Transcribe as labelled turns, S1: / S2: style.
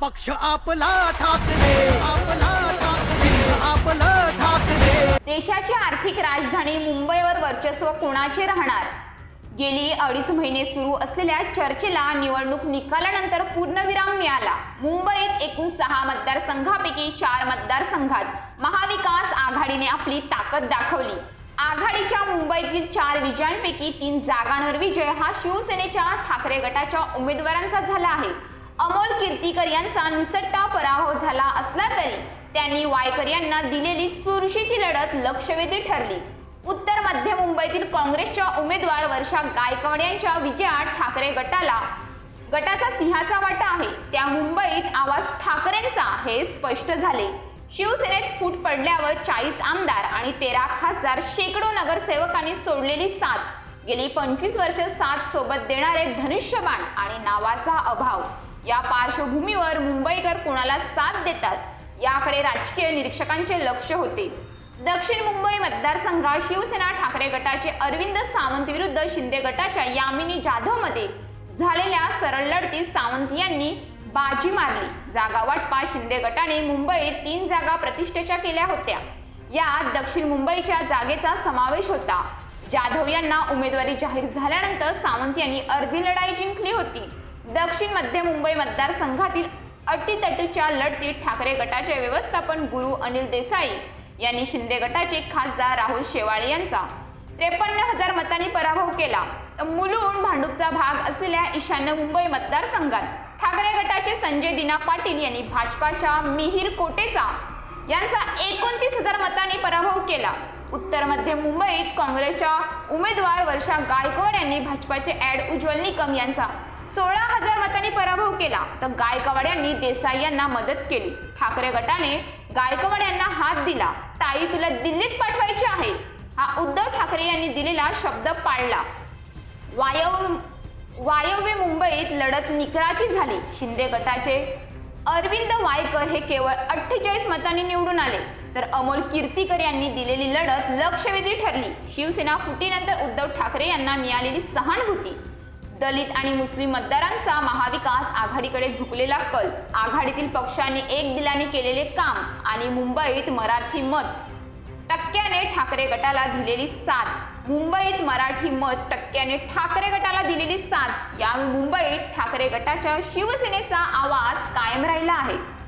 S1: पक्ष आपला ठाकरे आपला ठाकरे आपला ठाकरे.
S2: देशाची आर्थिक राजधानी मुंबईवर वर्चस्व कोणाचे राहणार? गेली अडीच महिने सुरू असलेल्या चर्चेला निवडणूक निकालानंतर पूर्णविराम मिळाला. मुंबईत एकूण सहा मतदारसंघापैकी चार मतदारसंघात महाविकास आघाडीने आपली ताकद दाखवली. आघाडीच्या मुंबईतील चार विजयांपैकी तीन जागांवर विजय हा शिवसेनेच्या ठाकरे गटाच्या उमेदवारांचा झाला आहे. अमोल कीर्तीकर यांचा निसट्टा पराभव झाला असला तरी त्यांनी वायकर यांना दिलेली चुरशीची लढत लक्षवेधी ठरली. उत्तर मध्य मुंबईतील काँग्रेसच्या उमेदवार वर्षा गायकवाड यांच्या विजयात ठाकरे गटाला गटाचा सिंहाचा वाटा आहे. त्या मुंबईत आवाज ठाकरेंचा हे स्पष्ट झाले. शिवसेनेत फूट पडल्यावर चाळीस आमदार आणि तेरा खासदार शेकडो नगरसेवकांनी सोडलेली साथ. गेली पंचवीस वर्ष साथ सोबत देणारे धनुष्यबाण आणि नावाचा अभाव. या पार्श्वभूमीवर मुंबईकर कोणाला साथ देतात याकडे राजकीय निरीक्षकांचे लक्ष होते. दक्षिण मुंबई मतदारसंघात शिवसेना ठाकरे गटाचे अरविंद सावंत विरुद्ध शिंदे गटाच्या यामिनी जाधवमध्ये झालेल्या सरळ लढतीत सावंत यांनी बाजी मारली. जागा वाटपा शिंदे गटाने मुंबईत तीन जागा प्रतिष्ठेच्या केल्या होत्या. यात दक्षिण मुंबईच्या जागेचा समावेश होता. जाधव यांना उमेदवारी जाहीर झाल्यानंतर सावंत यांनी अर्धी लढाई जिंकली होती. दक्षिण मध्य मुंबई मतदारसंघातील अटीतटीच्या लढतीत ठाकरे गटाचे व्यवस्थापन गुरु अनिल देसाई यांनी शिंदे गटाचे खासदार राहुल शेवाळे यांचा. त्रेपन्न हजार मतांनी पराभव केला. तर मुलुंड भांडूपचा भाग असलेल्या ईशान्य मुंबई मतदारसंघात ठाकरे गटाचे संजय दिना पाटील यांनी भाजपाच्या मिहीर कोटेचा यांचा एकोणतीस हजार मतांनी पराभव केला. उत्तर मध्य मुंबईत काँग्रेसच्या उमेदवार वर्षा गायकवाड यांनी भाजपाचे ऍड उज्ज्वल निकम यांचा सोळा हजार मतांनी पराभव केला. तर गायकवाड यांनी देसाई यांना मदत केली. ठाकरे गटाने गायकवाड यांना हात दिला. ताई तुला दिल्लीत पाठवायची आहे. हा उद्धव ठाकरे यांनी दिलेला शब्द पाळला. वायव वायव्य मुंबईत लढत निकराची झाली. शिंदे गटाचे अरविंद वायकर हे केवळ अठ्ठेचाळीस मतांनी निवडून आले. तर अमोल कीर्तीकर यांनी दिलेली लढत लक्षवेधी ठरली. शिवसेना फुटीनंतर उद्धव ठाकरे यांना मिळालेली सहानुभूती. दलित आणि मुस्लिम मतदारांचा महाविकास आघाडीकडे झुकलेला कल. आघाडीतील पक्षांनी एक दिलाने केलेले काम आणि मुंबईत मराठी मत टक्क्याने ठाकरे गटाला दिलेली साथ. मुंबईत मराठी मत टक्क्याने ठाकरे गटाला दिलेली साथ. या मुंबईत ठाकरे गटाच्या शिवसेनेचा आवाज कायम राहिला आहे.